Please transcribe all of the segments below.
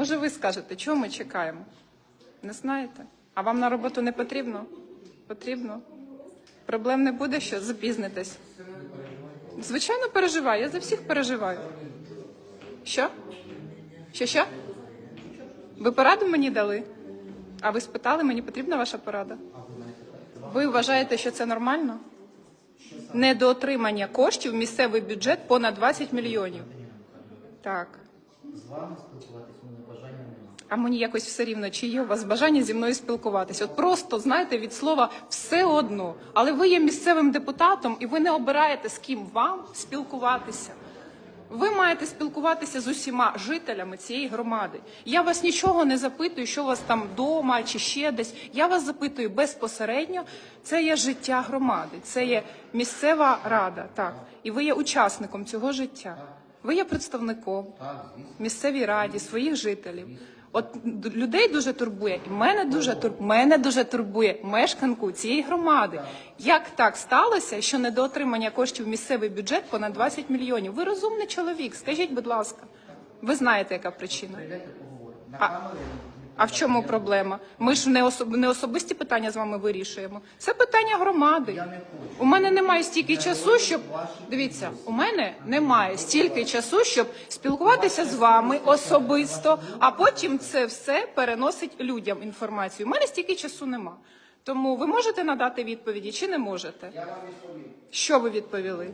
Може, ви скажете, чого ми чекаємо? Не знаєте? А вам на роботу не потрібно? Потрібно. Проблем не буде, що запізнитесь. Звичайно, переживаю. Я за всіх переживаю. Що? Що що? Ви пораду мені дали? А ви спитали, мені потрібна ваша порада? Ви вважаєте, що це нормально? Недоотримання коштів в місцевий бюджет понад 20 мільйонів. Так. З вами спілкуватись у мене бажання немає. А мені якось все рівно, чи є у вас бажання зі мною спілкуватися. От просто знаєте від слова все одно. Але ви є місцевим депутатом, і ви не обираєте з ким вам спілкуватися. Ви маєте спілкуватися з усіма жителями цієї громади. Я вас нічого не запитую, що у вас там вдома чи ще десь. Я вас запитую безпосередньо. Це є життя громади, це є місцева рада. Так, і ви є учасником цього життя. Ви є представником місцевій раді, своїх жителів. От людей дуже турбує, і мене дуже тур... мене дуже турбує мешканку цієї громади. Як так сталося, що недоотримання коштів в місцевий бюджет понад 20 мільйонів? Ви розумний чоловік, скажіть, будь ласка. Ви знаєте, яка причина? А- А в чому проблема? Ми ж не, особ... не особисті питання з вами вирішуємо. Це питання громади. У мене немає стільки часу, щоб дивіться, у мене немає стільки часу, щоб спілкуватися з вами особисто, а потім це все переносить людям інформацію. У мене стільки часу нема. Тому ви можете надати відповіді чи не можете? Я вам відповім. Що ви відповіли?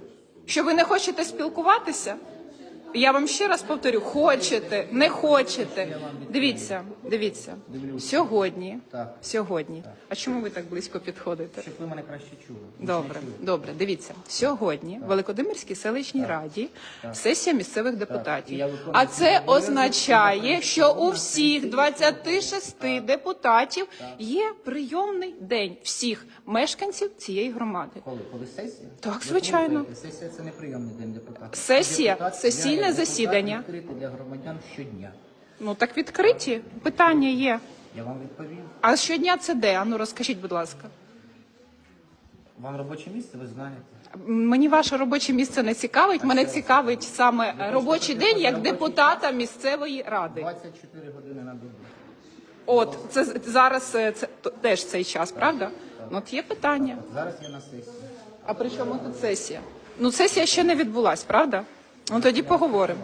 Що ви не хочете спілкуватися? Я вам ще раз повторю: хочете, не хочете. Дивіться, дивіться. Сьогодні, сьогодні. А чому ви так близько підходите? Щоб ви мене краще чули. Добре, добре. Дивіться, сьогодні в Великодимирській селищній раді сесія місцевих депутатів. А це означає, що у всіх 26 депутатів є прийомний день всіх мешканців цієї громади. Коли? Коли сесія? Так, звичайно. Сесія це не прийомний день депутата. Сесія Депутат- депутат засідання. відкритий для громадян щодня. Ну так відкриті питання є. Я вам відповів. А щодня це де? Ану розкажіть, будь ласка. Вам робоче місце, ви знаєте. Мені ваше робоче місце не цікавить. Мене цікавить саме робочий день як депутата місцевої ради. 24 години на добу. От це зараз е, це теж цей час, правда? Ну, от є питання. Зараз я на сесії. А при чому тут сесія? Ну, сесія ще не відбулась, правда? Ну тоді поговоримо.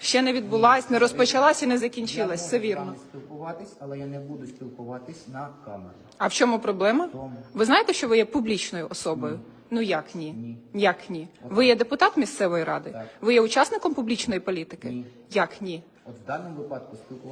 Ще не відбулась, не розпочалась і не закінчилась. Все Я можу з вірно. вами спілкуватись, але я не буду спілкуватись на камеру. А в чому проблема? Тому. Ви знаєте, що ви є публічною особою? Ну як ні? Ні. Як ні? Ви є депутат місцевої ради? Так. Ви є учасником публічної політики? Ні. Як ні? От в даному випадку спілкування.